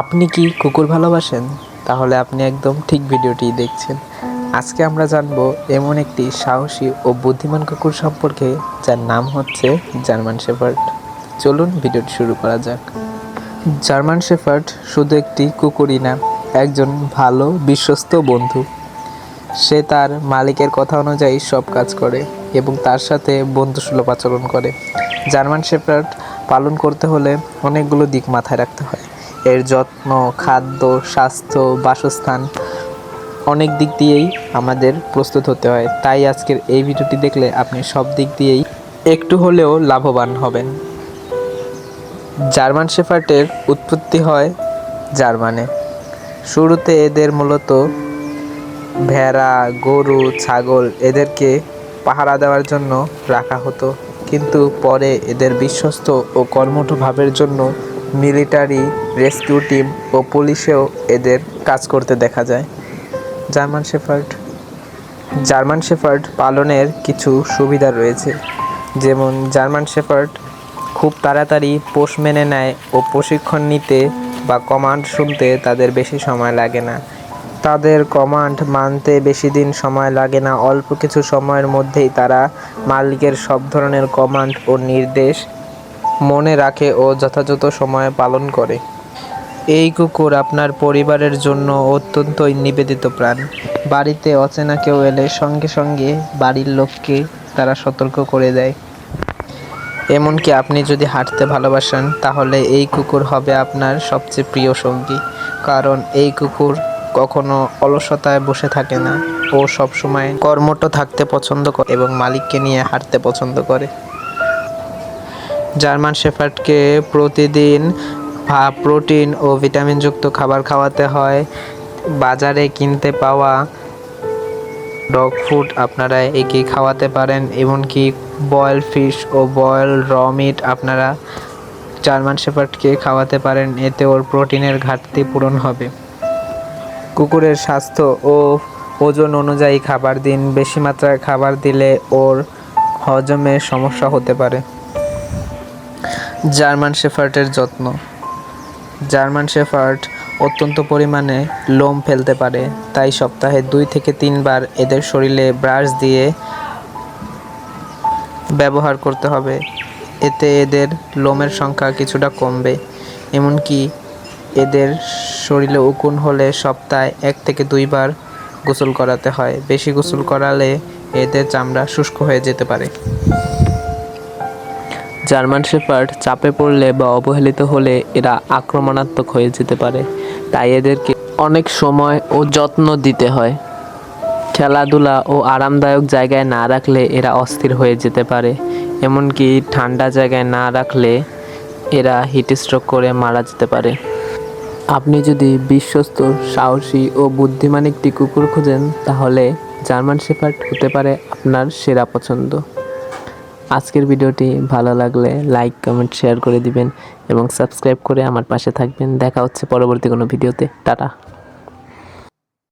আপনি কি কুকুর ভালোবাসেন? তাহলে আপনি একদম ঠিক ভিডিওটি দেখছেন। আজকে আমরা জানব এমন একটি সাহসী ও বুদ্ধিমান কুকুর সম্পর্কে, যার নাম হচ্ছে জার্মান শেফার্ড। চলুন ভিডিওটি শুরু করা যাক। জার্মান শেফার্ড শুধু একটি কুকুরই না, একজন ভালো, বিশ্বস্ত বন্ধু। সে তার মালিকের কথা অনুযায়ী সব কাজ করে এবং তার সাথে বন্ধুসুলভ আচরণ করে। জার্মান শেফার্ড পালন করতে হলে অনেকগুলো দিক মাথায় রাখতে হয়। এর যত্ন, খাদ্য, স্বাস্থ্য, বাসস্থান অনেক দিক দিয়েই আমাদের প্রস্তুত হতে হয়। তাই আজকের এই ভিডিওটি দেখলে আপনি সব দিক দিয়েই একটু হলেও লাভবান হবেন। জার্মান শেফার্টের উৎপত্তি হয় জার্মানে। শুরুতে এদের মূলত ভেড়া, গরু, ছাগল এদেরকে পাহারা দেওয়ার জন্য রাখা হতো। কিন্তু পরে এদের বিশ্বস্ত ও কর্মঠ ভাবের জন্য মিলিটারি, রেস্কিউ টিম ও পুলিশেও এদের কাজ করতে দেখা যায়। German shepherd. জার্মান শেফার্ড পালনের কিছু সুবিধা রয়েছে। যেমন জার্মান শেফার্ড খুব তাড়াতাড়ি পোষ মেনে নেয় ও প্রশিক্ষণ নিতে বা কমান্ড শুনতে তাদের বেশি সময় লাগে না। তাদের কমান্ড মানতে বেশি দিন সময় লাগে না, অল্প কিছু সময়ের মধ্যেই তারা মালিকের সব ধরনের কমান্ড ও নির্দেশ মনে রাখে ও যথাযথ সময়ে পালন করে। এই কুকুর আপনার পরিবারের জন্য অত্যন্তই নিবেদিত প্রাণ। বাড়িতে অচেনা কেউ এলে সঙ্গে সঙ্গে বাড়ির লোককে তারা সতর্ক করে দেয়। এমনকি আপনি যদি হাঁটতে ভালোবাসেন, তাহলে এই কুকুর হবে আপনার সবচেয়ে প্রিয় সঙ্গী। কারণ এই কুকুর কখনো অলসতায় বসে থাকে না। ও সবসময় কর্মঠ থাকতে পছন্দ করে এবং মালিককে নিয়ে হাঁটতে পছন্দ করে। জার্মান শেফার্ডকে প্রতিদিন প্রোটিন ও ভিটামিনযুক্ত খাবার খাওয়াতে হয়। বাজারে কিনতে পাওয়া ডগ ফুড আপনারা একে খাওয়াতে পারেন, এমনকি বয়েল ফিশ ও বয়েল র মিট আপনারা জার্মান শেফার্ডকে খাওয়াতে পারেন, এতে ওর প্রোটিনের ঘাটতি পূরণ হবে। কুকুরের স্বাস্থ্য ও ওজন অনুযায়ী খাবার দিন, বেশি মাত্রায় খাবার দিলে ওর হজমে সমস্যা হতে পারে। জার্মান শেফার্ডের যত্ন। জার্মান শেফার্ড অত্যন্ত পরিমাণে লোম ফেলতে পারে, তাই সপ্তাহে দুই থেকে তিনবার এদের শরীরে ব্রাশ দিয়ে ব্যবহার করতে হবে। এতে এদের লোমের সংখ্যা কিছুটা কমবে, এমনকি এদের শরীরে উকুন হলে সপ্তাহে এক থেকে দুইবার গোসল করাতে হয়। বেশি গোসল করালে এদের চামড়া শুষ্ক হয়ে যেতে পারে। জার্মান শেফার্ড চাপে পড়লে বা অবহেলিত হলে এরা আক্রমণাত্মক হয়ে যেতে পারে। তাই এদেরকে অনেক সময় ও যত্ন দিতে হয়। খেলাধুলা ও আরামদায়ক জায়গায় না রাখলে এরা অস্থির হয়ে যেতে পারে। এমনকি ঠান্ডা জায়গায় না রাখলে এরা হিট স্ট্রোক করে মারা যেতে পারে। আপনি যদি বিশ্বস্ত, সাহসী ও বুদ্ধিমান একটি কুকুর খুঁজেন, তাহলে জার্মান শেফার্ড হতে পারে আপনার সেরা পছন্দ। আজকের ভিডিওটি ভালো লাগলে লাইক কমেন্ট শেয়ার করে দিবেন এবং সাবস্ক্রাইব করে আমার পাশে থাকবেন। দেখা হচ্ছে পরবর্তী কোনো ভিডিওতে। টাটা।